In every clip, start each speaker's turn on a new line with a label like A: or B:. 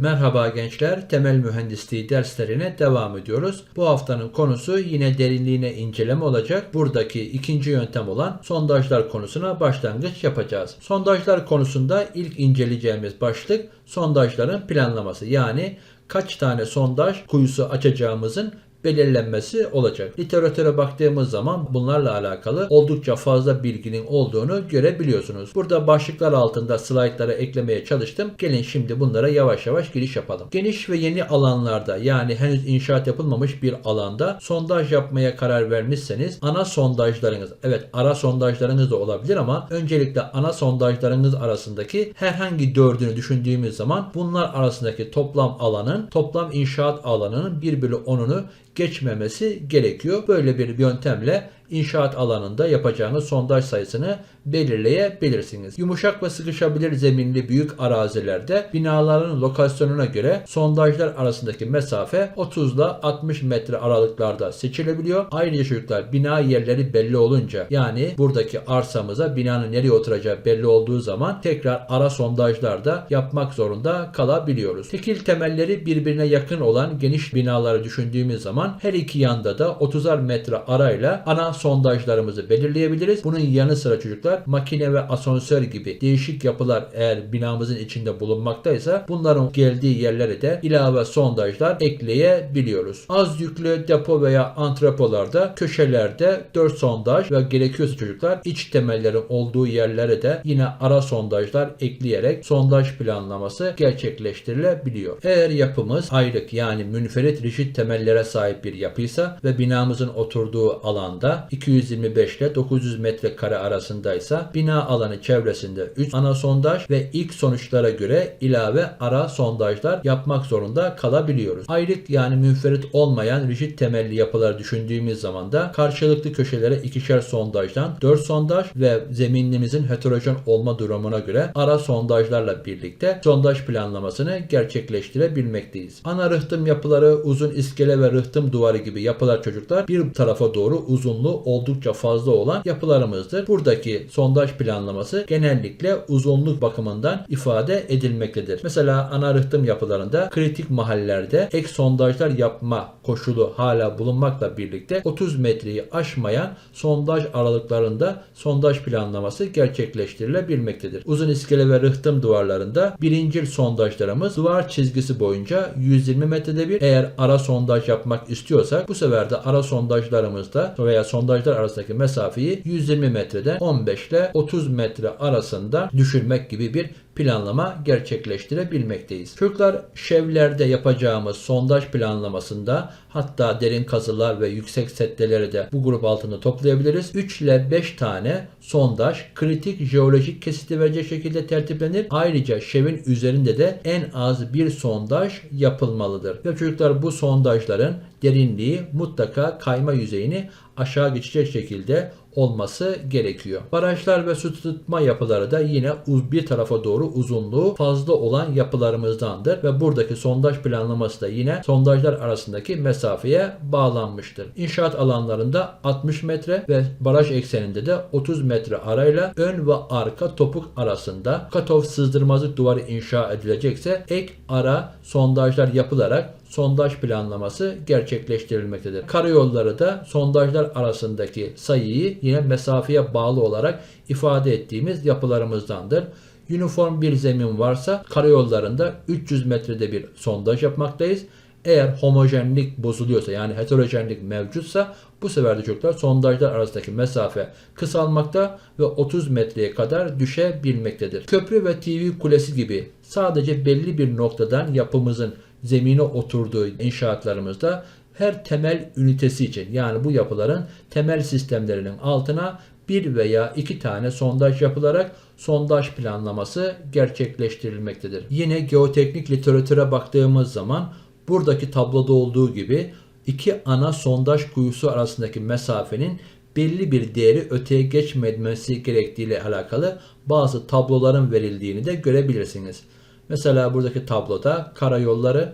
A: Merhaba gençler, temel mühendisliği derslerine devam ediyoruz. Bu haftanın konusu yine derinliğine inceleme olacak. Buradaki ikinci yöntem olan sondajlar konusuna başlangıç yapacağız. Sondajlar konusunda ilk inceleyeceğimiz başlık sondajların planlaması. Yani kaç tane sondaj kuyusu açacağımızın belirlenmesi olacak. Literatüre baktığımız zaman bunlarla alakalı oldukça fazla bilginin olduğunu görebiliyorsunuz. Burada başlıklar altında slaytlara eklemeye çalıştım. Gelin şimdi bunlara yavaş yavaş giriş yapalım. Geniş ve yeni alanlarda yani henüz inşaat yapılmamış bir alanda sondaj yapmaya karar vermişseniz ana sondajlarınız evet ara sondajlarınız da olabilir ama öncelikle ana sondajlarınız arasındaki herhangi dördünü düşündüğümüz zaman bunlar arasındaki toplam alanın toplam inşaat alanının 1 bölü 10'unu geçmemesi gerekiyor. Böyle bir yöntemle inşaat alanında yapacağınız sondaj sayısını belirleyebilirsiniz. Yumuşak ve sıkışabilir zeminli büyük arazilerde binaların lokasyonuna göre sondajlar arasındaki mesafe 30 ile 60 metre aralıklarda seçilebiliyor. Ayrıca çocuklar bina yerleri belli olunca yani buradaki arsamıza binanın nereye oturacağı belli olduğu zaman tekrar ara sondajlarda yapmak zorunda kalabiliyoruz. Tekil temelleri birbirine yakın olan geniş binaları düşündüğümüz zaman her iki yanda da 30'ar metre arayla ana sondajlarımızı belirleyebiliriz. Bunun yanı sıra çocuklar makine ve asansör gibi değişik yapılar eğer binamızın içinde bulunmaktaysa bunların geldiği yerlere de ilave sondajlar ekleyebiliyoruz. Az yüklü depo veya antrepolarda köşelerde 4 sondaj ve gerekiyorsa çocuklar iç temellerin olduğu yerlere de yine ara sondajlar ekleyerek sondaj planlaması gerçekleştirilebiliyor. Eğer yapımız ayrık yani münferit rigid temellere sahip bir yapıysa ve binamızın oturduğu alanda 225 ile 900 metrekare arasındaysa bina alanı çevresinde 3 ana sondaj ve ilk sonuçlara göre ilave ara sondajlar yapmak zorunda kalabiliyoruz. Ayrık yani münferit olmayan rigid temelli yapılar düşündüğümüz zaman da karşılıklı köşelere ikişer sondajdan 4 sondaj ve zeminimizin heterojen olma durumuna göre ara sondajlarla birlikte sondaj planlamasını gerçekleştirebilmekteyiz. Ana rıhtım yapıları, uzun iskele ve rıhtım duvarı gibi yapılar çocuklar bir tarafa doğru uzunluğu oldukça fazla olan yapılarımızdır. Buradaki sondaj planlaması genellikle uzunluk bakımından ifade edilmektedir. Mesela ana rıhtım yapılarında kritik mahallelerde ek sondajlar yapma koşulu hala bulunmakla birlikte 30 metreyi aşmayan sondaj aralıklarında sondaj planlaması gerçekleştirilebilmektedir. Uzun iskele ve rıhtım duvarlarında birincil sondajlarımız duvar çizgisi boyunca 120 metrede bir eğer ara sondaj yapmak istiyorsak bu sefer de ara sondajlarımızda veya sondajlar arasındaki mesafeyi 120 metreden 15 ile 30 metre arasında düşürmek gibi bir planlama gerçekleştirebilmekteyiz. Çocuklar şevlerde yapacağımız sondaj planlamasında hatta derin kazılar ve yüksek setteleri de bu grup altında toplayabiliriz. 3 ile 5 tane sondaj kritik jeolojik kesiti verecek şekilde tertiplenir. Ayrıca şevin üzerinde de en az bir sondaj yapılmalıdır. Ve çocuklar bu sondajların derinliği mutlaka kayma yüzeyini aşağı geçecek şekilde olması gerekiyor. Barajlar ve su tutma yapıları da yine bir tarafa doğru uzunluğu fazla olan yapılarımızdandır ve buradaki sondaj planlaması da yine sondajlar arasındaki mesafeye bağlanmıştır. İnşaat alanlarında 60 metre ve baraj ekseninde de 30 metre arayla ön ve arka topuk arasında katof sızdırmazlık duvarı inşa edilecekse ek ara sondajlar yapılarak sondaj planlaması gerçekleştirilmektedir. Karayolları da sondajlar arasındaki sayıyı yine mesafeye bağlı olarak ifade ettiğimiz yapılarımızdandır. Uniform bir zemin varsa karayollarında 300 metrede bir sondaj yapmaktayız. Eğer homojenlik bozuluyorsa yani heterojenlik mevcutsa bu sefer de çocuklar sondajlar arasındaki mesafe kısalmakta ve 30 metreye kadar düşebilmektedir. Köprü ve TV kulesi gibi sadece belli bir noktadan yapımızın zemine oturduğu inşaatlarımızda her temel ünitesi için yani bu yapıların temel sistemlerinin altına bir veya iki tane sondaj yapılarak sondaj planlaması gerçekleştirilmektedir. Yine geoteknik literatüre baktığımız zaman buradaki tabloda olduğu gibi iki ana sondaj kuyusu arasındaki mesafenin belli bir değeri öteye geçmemesi gerektiğiyle alakalı bazı tabloların verildiğini de görebilirsiniz. Mesela buradaki tabloda karayolları,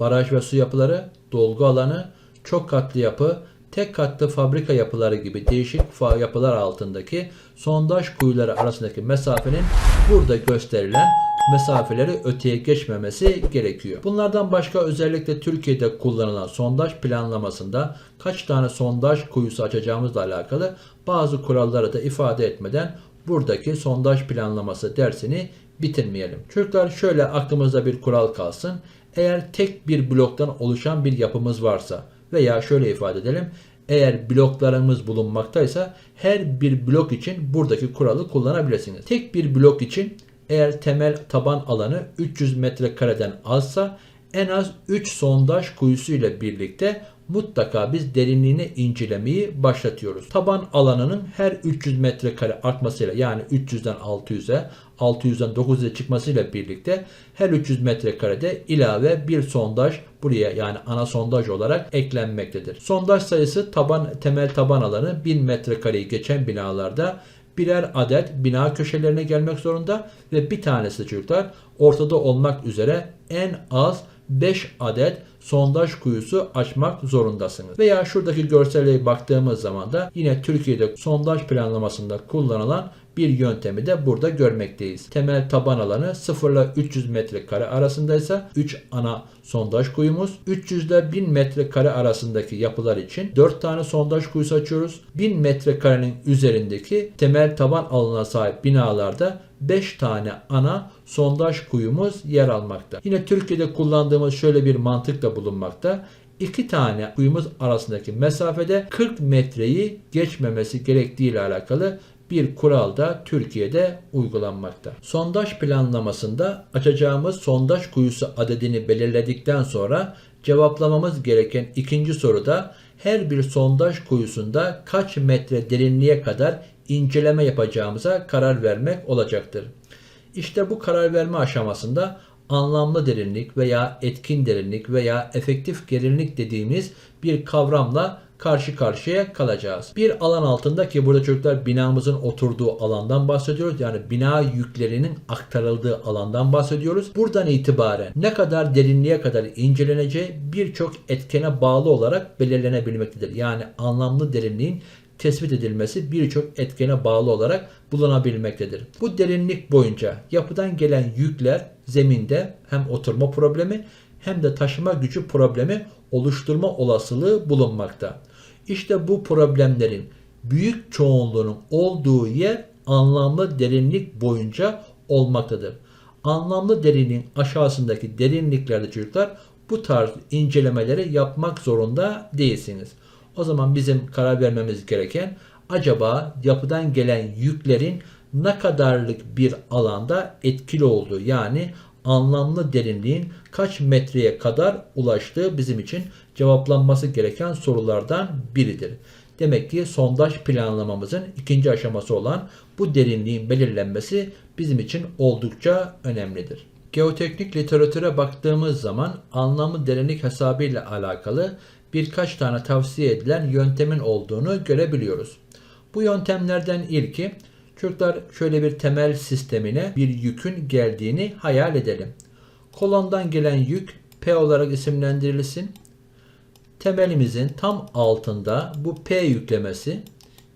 A: baraj ve su yapıları, dolgu alanı, çok katlı yapı, tek katlı fabrika yapıları gibi değişik yapılar altındaki sondaj kuyuları arasındaki mesafenin burada gösterilen mesafeleri öteye geçmemesi gerekiyor. Bunlardan başka özellikle Türkiye'de kullanılan sondaj planlamasında kaç tane sondaj kuyusu açacağımızla alakalı bazı kuralları da ifade etmeden buradaki sondaj planlaması dersini bitirmeyelim. Çocuklar şöyle aklımızda bir kural kalsın. Eğer tek bir bloktan oluşan bir yapımız varsa veya şöyle ifade edelim. Eğer bloklarımız bulunmaktaysa her bir blok için buradaki kuralı kullanabilirsiniz. Tek bir blok için eğer temel taban alanı 300 metrekareden azsa en az 3 sondaj kuyusu ile birlikte mutlaka biz derinliğini incelemeyi başlatıyoruz. Taban alanının her 300 metrekare artmasıyla yani 300'den 600'e 600'den 900'e çıkmasıyla birlikte her 300 metrekarede ilave bir sondaj buraya yani ana sondaj olarak eklenmektedir. Sondaj sayısı taban temel taban alanı 1000 metrekareyi geçen binalarda birer adet bina köşelerine gelmek zorunda ve bir tanesi çocuklar ortada olmak üzere en az 5 adet sondaj kuyusu açmak zorundasınız. Veya şuradaki görsele baktığımız zaman da yine Türkiye'de sondaj planlamasında kullanılan bir yöntemi de burada görmekteyiz. Temel taban alanı 0 ile 300 metrekare arasındaysa 3 ana sondaj kuyumuz. 300 ile 1000 metrekare arasındaki yapılar için 4 tane sondaj kuyusu açıyoruz. 1000 metrekarenin üzerindeki temel taban alanına sahip binalarda 5 tane ana sondaj kuyumuz yer almakta. Yine Türkiye'de kullandığımız şöyle bir mantık da bulunmakta. İki tane kuyumuz arasındaki mesafede 40 metreyi geçmemesi gerektiği ile alakalı bir kural da Türkiye'de uygulanmakta. Sondaj planlamasında açacağımız sondaj kuyusu adedini belirledikten sonra cevaplamamız gereken ikinci soruda her bir sondaj kuyusunda kaç metre derinliğe kadar inceleme yapacağımıza karar vermek olacaktır. İşte bu karar verme aşamasında anlamlı derinlik veya etkin derinlik veya efektif derinlik dediğimiz bir kavramla karşı karşıya kalacağız. Bir alan altında ki burada çocuklar binamızın oturduğu alandan bahsediyoruz. Yani bina yüklerinin aktarıldığı alandan bahsediyoruz. Buradan itibaren ne kadar derinliğe kadar inceleneceği birçok etkene bağlı olarak belirlenebilmektedir. Yani anlamlı derinliğin tespit edilmesi birçok etkene bağlı olarak bulunabilmektedir. Bu derinlik boyunca yapıdan gelen yükler zeminde hem oturma problemi hem de taşıma gücü problemi oluşturma olasılığı bulunmakta. İşte bu problemlerin büyük çoğunluğunun olduğu yer anlamlı derinlik boyunca olmaktadır. Anlamlı derinliğin aşağısındaki derinliklerde çocuklar bu tarz incelemeleri yapmak zorunda değilsiniz. O zaman bizim karar vermemiz gereken acaba yapıdan gelen yüklerin ne kadarlık bir alanda etkili olduğu yani anlamlı derinliğin kaç metreye kadar ulaştığı bizim için cevaplanması gereken sorulardan biridir. Demek ki sondaj planlamamızın ikinci aşaması olan bu derinliğin belirlenmesi bizim için oldukça önemlidir. Geoteknik literatüre baktığımız zaman anlamlı derinlik hesabı ile alakalı birkaç tane tavsiye edilen yöntemin olduğunu görebiliyoruz. Bu yöntemlerden ilki çocuklar şöyle bir temel sistemine bir yükün geldiğini hayal edelim. Kolondan gelen yük P olarak isimlendirilsin. Temelimizin tam altında bu P yüklemesi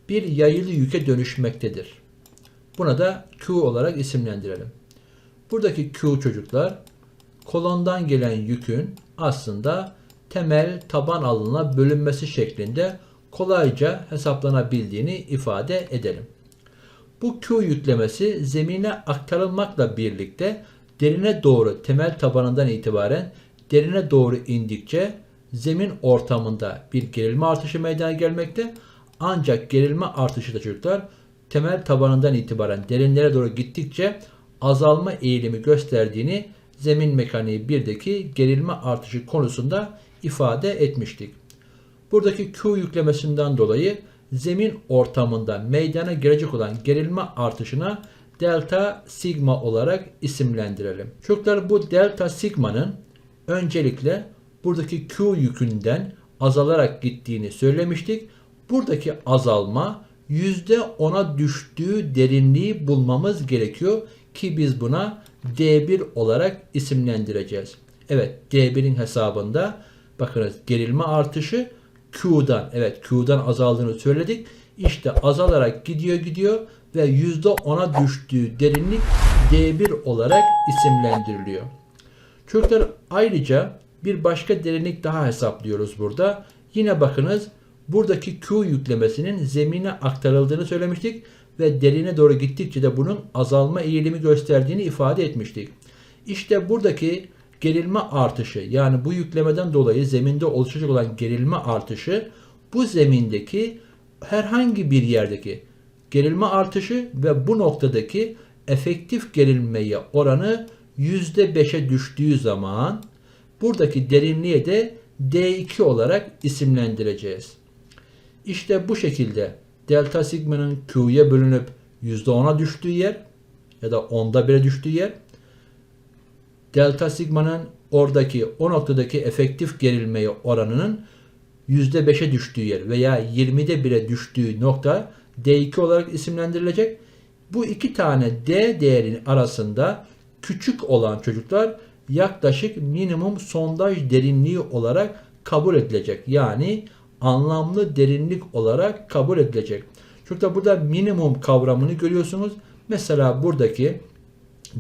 A: bir yayılı yüke dönüşmektedir. Buna da Q olarak isimlendirelim. Buradaki Q çocuklar kolondan gelen yükün aslında temel taban alanına bölünmesi şeklinde kolayca hesaplanabildiğini ifade edelim. Bu Q yüklemesi zemine aktarılmakla birlikte derine doğru temel tabanından itibaren derine doğru indikçe zemin ortamında bir gerilme artışı meydana gelmekte. Ancak gerilme artışı da çocuklar temel tabanından itibaren derinlere doğru gittikçe azalma eğilimi gösterdiğini zemin mekaniği 1'deki gerilme artışı konusunda ifade etmiştik. Buradaki Q yüklemesinden dolayı zemin ortamında meydana gelecek olan gerilme artışına delta sigma olarak isimlendirelim. Çocuklar bu delta sigmanın öncelikle buradaki Q yükünden azalarak gittiğini söylemiştik. Buradaki azalma %10'a düştüğü derinliği bulmamız gerekiyor ki biz buna D1 olarak isimlendireceğiz. Evet D1'in hesabında bakınız gerilme artışı Q'dan evet Q'dan azaldığını söyledik. İşte azalarak gidiyor gidiyor ve %10'a düştüğü derinlik D1 olarak isimlendiriliyor. Çocuklar ayrıca bir başka derinlik daha hesaplıyoruz burada. Yine bakınız buradaki Q yüklemesinin zemine aktarıldığını söylemiştik ve derine doğru gittikçe de bunun azalma eğilimi gösterdiğini ifade etmiştik. İşte buradaki gerilme artışı yani bu yüklemeden dolayı zeminde oluşacak olan gerilme artışı bu zemindeki herhangi bir yerdeki gerilme artışı ve bu noktadaki efektif gerilmeye oranı %5'e düştüğü zaman buradaki derinliğe de D2 olarak isimlendireceğiz. İşte bu şekilde delta sigmanın Q'ya bölünüp %10'a düştüğü yer ya da onda 1'e düştüğü yer delta sigmanın oradaki o noktadaki efektif gerilmeye oranının %5'e düştüğü yer veya 20'de 1'e düştüğü nokta D2 olarak isimlendirilecek. Bu iki tane D değerinin arasında küçük olan çocuklar yaklaşık minimum sondaj derinliği olarak kabul edilecek. Yani anlamlı derinlik olarak kabul edilecek. Çocuklar burada minimum kavramını görüyorsunuz. Mesela buradaki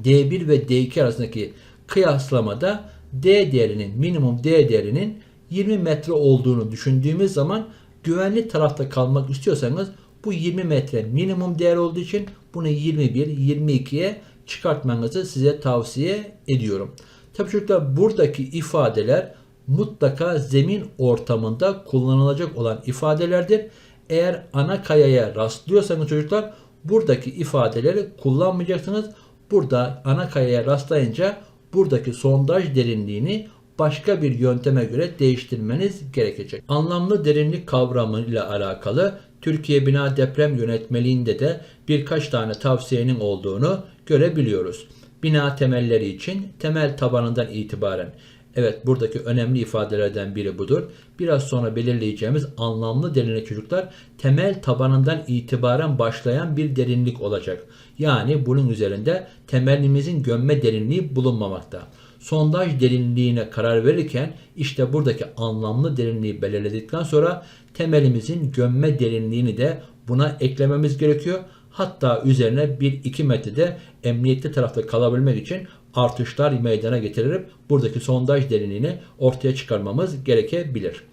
A: D1 ve D2 arasındaki kıyaslamada D değerinin minimum D değerinin 20 metre olduğunu düşündüğümüz zaman güvenli tarafta kalmak istiyorsanız bu 20 metre minimum değer olduğu için bunu 21, 22'ye çıkartmanızı size tavsiye ediyorum. Tabii çocuklar buradaki ifadeler mutlaka zemin ortamında kullanılacak olan ifadelerdir. Eğer ana kayaya rastlıyorsanız çocuklar buradaki ifadeleri kullanmayacaksınız. Burada ana kayaya rastlayınca buradaki sondaj derinliğini başka bir yönteme göre değiştirmeniz gerekecek. Anlamlı derinlik kavramı ile alakalı Türkiye Bina Deprem Yönetmeliğinde de birkaç tane tavsiyenin olduğunu görebiliyoruz. Bina temelleri için temel tabanından itibaren Evet buradaki önemli ifadelerden biri budur. Biraz sonra belirleyeceğimiz anlamlı derinlik çocuklar temel tabanından itibaren başlayan bir derinlik olacak. Yani bunun üzerinde temelimizin gömme derinliği bulunmamakta. Sondaj derinliğine karar verirken işte buradaki anlamlı derinliği belirledikten sonra temelimizin gömme derinliğini de buna eklememiz gerekiyor. Hatta üzerine 1-2 metrede emniyetli tarafta kalabilmek için artışlar meydana getirerek buradaki sondaj derinliğini ortaya çıkarmamız gerekebilir.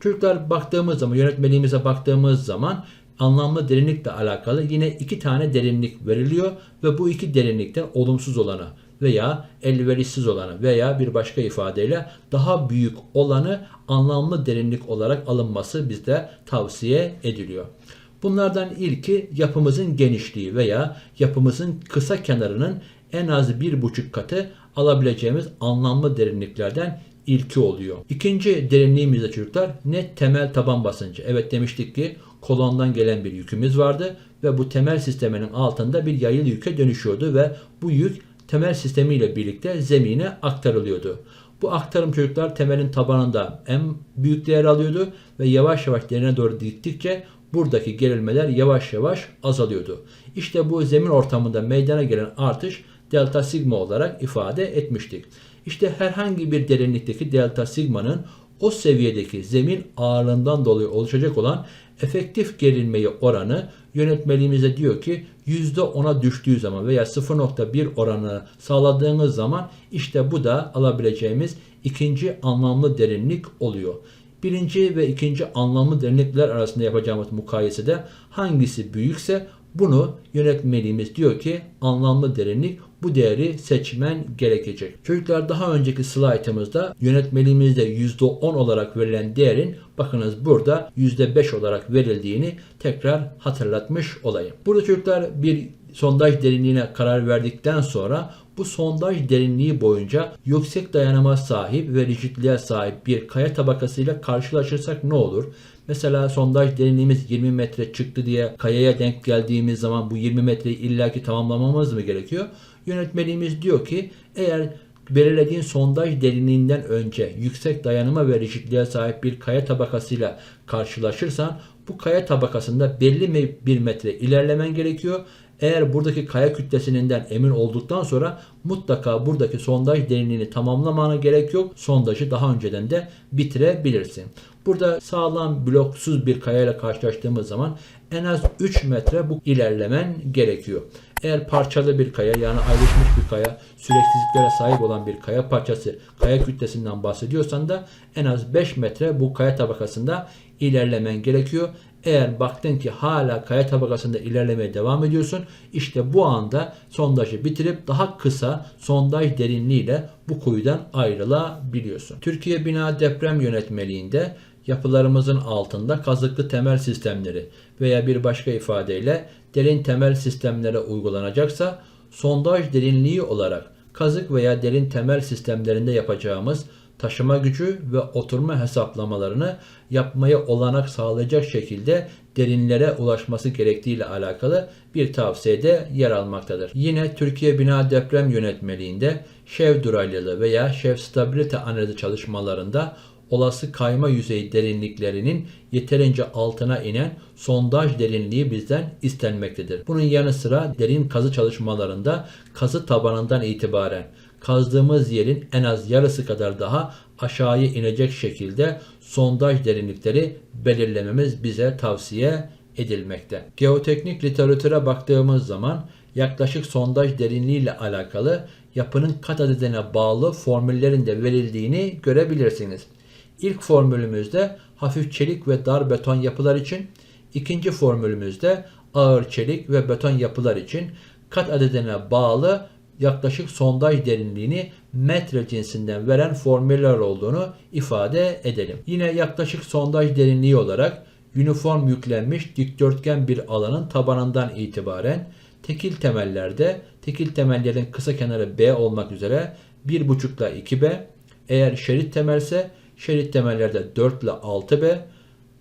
A: Çocuklar baktığımız zaman yönetmeliğimize baktığımız zaman anlamlı derinlikle alakalı yine iki tane derinlik veriliyor ve bu iki derinlikten olumsuz olanı veya elverişsiz olanı veya bir başka ifadeyle daha büyük olanı anlamlı derinlik olarak alınması bizde tavsiye ediliyor. Bunlardan ilki yapımızın genişliği veya yapımızın kısa kenarının en az bir buçuk katı alabileceğimiz anlamlı derinliklerden ilki oluyor. İkinci derinliğimizde çocuklar net temel taban basıncı. Evet demiştik ki kolondan gelen bir yükümüz vardı ve bu temel sisteminin altında bir yayılı yüke dönüşüyordu ve bu yük temel sistemiyle birlikte zemine aktarılıyordu. Bu aktarım çocuklar temelin tabanında en büyük değer alıyordu ve yavaş yavaş derine doğru gittikçe buradaki gerilmeler yavaş yavaş azalıyordu. İşte bu zemin ortamında meydana gelen artış delta sigma olarak ifade etmiştik. İşte herhangi bir derinlikteki delta sigmanın o seviyedeki zemin ağırlığından dolayı oluşacak olan efektif gerilmeyi oranı yönetmeliğimize diyor ki %10'a düştüğü zaman veya 0.1 oranı sağladığımız zaman işte bu da alabileceğimiz ikinci anlamlı derinlik oluyor. Birinci ve ikinci anlamlı derinlikler arasında yapacağımız mukayesede hangisi büyükse bunu yönetmeliğimiz diyor ki anlamlı derinlik bu değeri seçmen gerekecek. Çocuklar daha önceki slaytımızda yönetmeliğimizde %10 olarak verilen değerin bakınız burada %5 olarak verildiğini tekrar hatırlatmış olayım. Burada çocuklar bir sondaj derinliğine karar verdikten sonra bu sondaj derinliği boyunca yüksek dayanıma sahip ve rigidliğe sahip bir kaya tabakasıyla karşılaşırsak ne olur? Mesela sondaj derinliğimiz 20 metre çıktı diye kayaya denk geldiğimiz zaman bu 20 metreyi illaki tamamlamamız mı gerekiyor? Yönetmeliğimiz diyor ki eğer belirlediğin sondaj derinliğinden önce yüksek dayanıma ve sahip bir kaya tabakasıyla karşılaşırsan Bu kaya tabakasında belli bir metre ilerlemen gerekiyor. Eğer buradaki kaya kütlesinden emin olduktan sonra mutlaka buradaki sondaj derinliğini tamamlamana gerek yok. Sondajı daha önceden de bitirebilirsin. Burada sağlam bloksuz bir kayayla karşılaştığımız zaman en az 3 metre bu ilerlemen gerekiyor. Eğer parçalı bir kaya yani ayrışmış bir kaya, süreksizliklere sahip olan bir kaya parçası, kaya kütlesinden bahsediyorsan da en az 5 metre bu kaya tabakasında ilerlemen gerekiyor. Eğer baktın ki hala kaya tabakasında ilerlemeye devam ediyorsun, işte bu anda sondajı bitirip daha kısa sondaj derinliğiyle bu kuyudan ayrılabiliyorsun. Türkiye Bina Deprem Yönetmeliğinde yapılarımızın altında kazıklı temel sistemleri veya bir başka ifadeyle derin temel sistemlere uygulanacaksa sondaj derinliği olarak kazık veya derin temel sistemlerinde yapacağımız taşıma gücü ve oturma hesaplamalarını yapmaya olanak sağlayacak şekilde derinlere ulaşması gerektiği ile alakalı bir tavsiyede yer almaktadır. Yine Türkiye Bina Deprem Yönetmeliğinde şev duraylılığı veya şev stabilite analizi çalışmalarında olası kayma yüzey derinliklerinin yeterince altına inen sondaj derinliği bizden istenmektedir. Bunun yanı sıra derin kazı çalışmalarında kazı tabanından itibaren kazdığımız yerin en az yarısı kadar daha aşağıya inecek şekilde sondaj derinlikleri belirlememiz bize tavsiye edilmekte. Geoteknik literatüre baktığımız zaman yaklaşık sondaj derinliği ile alakalı yapının kat adedine bağlı formüllerin de verildiğini görebilirsiniz. İlk formülümüzde hafif çelik ve dar beton yapılar için, ikinci formülümüzde ağır çelik ve beton yapılar için kat adedine bağlı yaklaşık sondaj derinliğini metre cinsinden veren formüller olduğunu ifade edelim. Yine yaklaşık sondaj derinliği olarak uniform yüklenmiş dikdörtgen bir alanın tabanından itibaren tekil temellerde tekil temellerin kısa kenarı B olmak üzere 1,5 ile 2B eğer şerit temelse şerit temellerde 4 ile 6B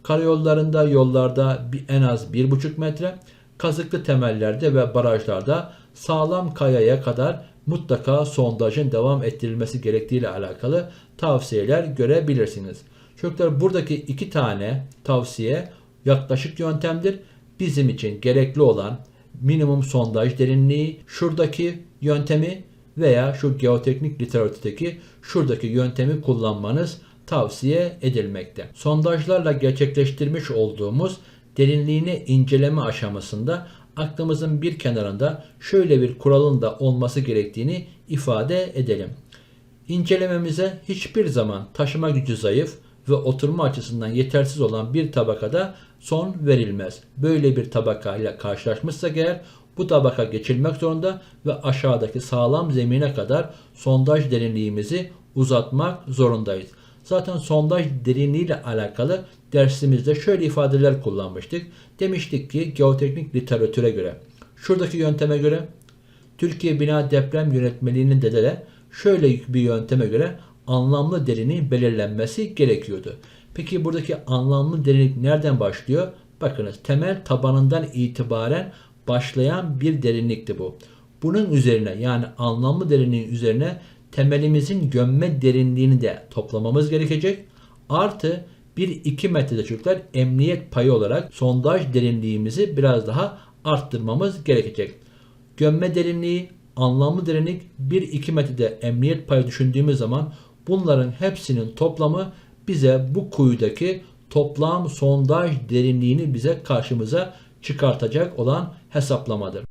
A: karayollarında yollarda en az 1,5 metre kazıklı temellerde ve barajlarda sağlam kayaya kadar mutlaka sondajın devam ettirilmesi gerektiği ile alakalı tavsiyeler görebilirsiniz. Çocuklar buradaki iki tane tavsiye yaklaşık yöntemdir. Bizim için gerekli olan minimum sondaj derinliği şuradaki yöntemi veya şu geoteknik literatürdeki şuradaki yöntemi kullanmanız tavsiye edilmekte. Sondajlarla gerçekleştirmiş olduğumuz derinliğini inceleme aşamasında aklımızın bir kenarında şöyle bir kuralın da olması gerektiğini ifade edelim. İncelememize hiçbir zaman taşıma gücü zayıf ve oturma açısından yetersiz olan bir tabakada son verilmez. Böyle bir tabaka ile karşılaşmışsak eğer bu tabaka geçilmek zorunda ve aşağıdaki sağlam zemine kadar sondaj derinliğimizi uzatmak zorundayız. Zaten sondaj derinliği ile alakalı dersimizde şöyle ifadeler kullanmıştık. Demiştik ki geoteknik literatüre göre, şuradaki yönteme göre Türkiye Bina Deprem Yönetmeliğinin de de şöyle bir yönteme göre anlamlı derinliğin belirlenmesi gerekiyordu. Peki buradaki anlamlı derinlik nereden başlıyor? Bakınız temel tabanından itibaren başlayan bir derinlikti bu. Bunun üzerine yani anlamlı derinliğin üzerine temelimizin gömme derinliğini de toplamamız gerekecek. Artı 1-2 metrede çocuklar emniyet payı olarak sondaj derinliğimizi biraz daha arttırmamız gerekecek. Gömme derinliği, anlamlı derinlik 1-2 metrede emniyet payı düşündüğümüz zaman bunların hepsinin toplamı bize bu kuyudaki toplam sondaj derinliğini bize karşımıza çıkartacak olan hesaplamadır.